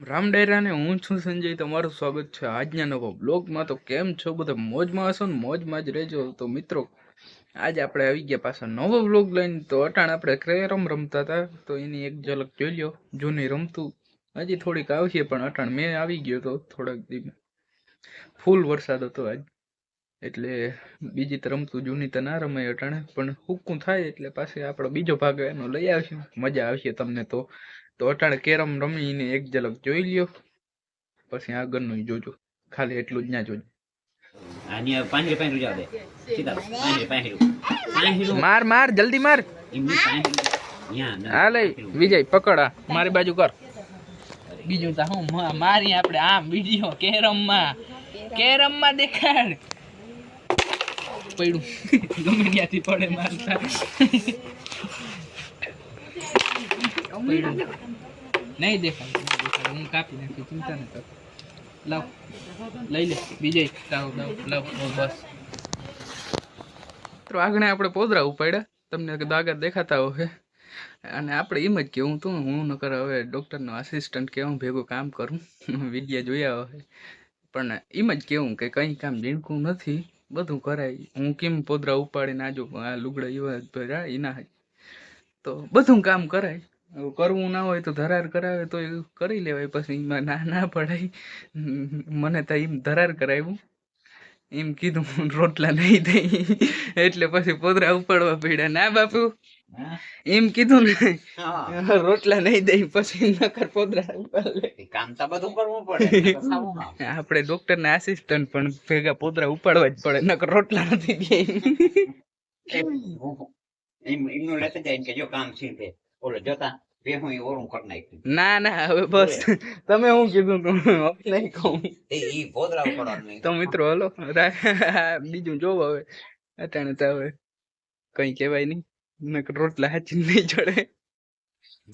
રામ ડાયરાને હું છું સંજય, તમારું સ્વાગત છે આજના નવા બ્લોગમાં. તો કેમ છો બધા? મોજમાં હશો ને મોજમાં જ રહેજો. તો મિત્રો, આજે આપણે આવી ગયા પાછા નવો બ્લોગ લઈને. તો અટાણ આપણે ક્રેરમ રમતા હતા. તો એની એક ઝલક જોઈ લો જૂની રમતું. હજી થોડીક આવશે, પણ અટાણ મેં આવી ગયો તો થોડાક દી ફૂલ વરસાદ હતો આજ. એટલે બીજી તો રમતું જૂની તો ના રમાય અટાણે. પણ હુકું થાય એટલે પાછી આપણો બીજો ભાગ એનો લઈ આવશું. મજા આવશે તમને તો. તો અટાણે કેરમ રમીને એક ઝલક જોઈ લ્યો. પછી આગળનું જોજો. ખાલી એટલું જ ના જોજો. માર માર જલ્દી માર. હા લઈ. વિજય પકડ મારી બાજુ કર. બીજું તો હું મારી આપણે આમ વીડિયો કેરમમાં કેરમમાં દેખાડ. પડ્યું ગમે ત્યાંથી પડે મારતા. નહીં દેખાય હું કાપી નાખી ચિંતા ન કર. લાવ લઈ લે. બીજે લાવ લાવ લાવ બસ. તો આગળ આપણે પોદરા ઉપાડ્યા. તમને દાગા દેખાતા હોય. અને આપણે એમ જ કેવું તું હું નકર હવે ડૉક્ટરનો આસિસ્ટન્ટ કેવું ભેગું કામ કરું. વિડીયા જોયા હોય. પણ એમ જ કેવું કે કંઈ કામ ઝીણકું નથી. બધું કરાય. હું કેમ પોદરા ઉપાડીને આજો આ લુગડા એવા ભર્યા એના. તો બધું કામ કરાય. કરવું ના હોય તો ધરાર કરાવે તો એ કરી લેવાય. પછી એમાં ના ના પડાય. મને તો એમ ધરાર કરાવ્યું. એમ કીધું રોટલા નહીં દઈ. એટલે પછી પોદરા ઉપાડવા પડ્યા. ના બાપુ. એમ કીધું ને રોટલા નહીં દઈ પછી નકર પોદરા ઉપાડ. કામ તો બધું કરવું પડે. આપણે ડોક્ટર ના આસિસ્ટન્ટ પણ ભેગા પોદરા ઉપાડવા જ પડે નકર રોટલા નથી દે એમ- એમનું લેતા જાય કે જો કામ છે ઓલો જોતા ના ના હવે બસ. તમે હું કીધું તું? નહીં કહું. તો મિત્રો હલો બીજું જોવો હવે. અટાણે તો હવે કઈ કહેવાય નહીં. રોટલા હાચી નહીં ચડે.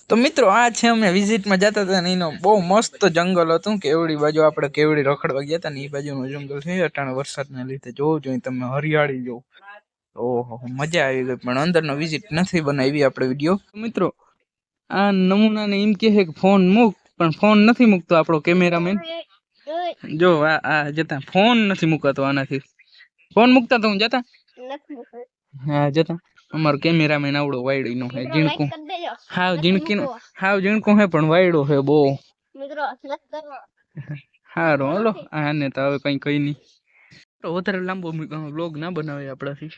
તો મિત્રો આ છે અમે વિઝિટમાં જતા હતા ને એનો બહુ મસ્ત જંગલ હતું કેવડી બાજુ આપણે કેવડી રખડવા ગયા હતા ને એ બાજુનું જંગલ છે. અટાણે વરસાદના લીધે જોવું જોઈએ તમે હરિયાળી જોવો. ઓહો મજા આવી ગઈ પણ અંદરનો વિઝિટ નથી બનાવી આપણે વીડિયો મિત્રો આ નમૂનાને એમ કહે છે કે ફોન મૂક પણ ફોન નથી મૂકતો આપણો કેમેરામેન. જો આ આ જતા ફોન નથી મુકાતો આનાથી. ફોન મૂકતા તો હું જતા? હા જતા. અમારો કેમેરામેન આવડો વાયડી નો હે ઝીણકું. હાવ ઝીણકી નો હાવ ઝીણકું હે પણ વાયડો હે બહુ. હારો હલો. આને તો હવે કઈ કઈ નહીં. તો વધારે લાંબો વ્લોગ ના બનાવે આપણાથી.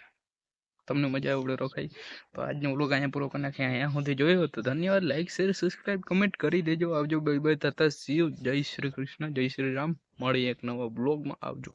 તમને મજા આવડે રોકાઈ તો આજનો વ્લોગ અહીંયા પૂરો કરી નાખીએ. અહીંયા સુધી જોયો તો ધન્યવાદ. લાઈક શેર સબસ્ક્રાઇબ કમેન્ટ કરી દેજો. આવજો બાય બાય તથા સી જય શ્રી કૃષ્ણ, જય શ્રી રામ. મળી એક નવા બ્લોગમાં આવજો.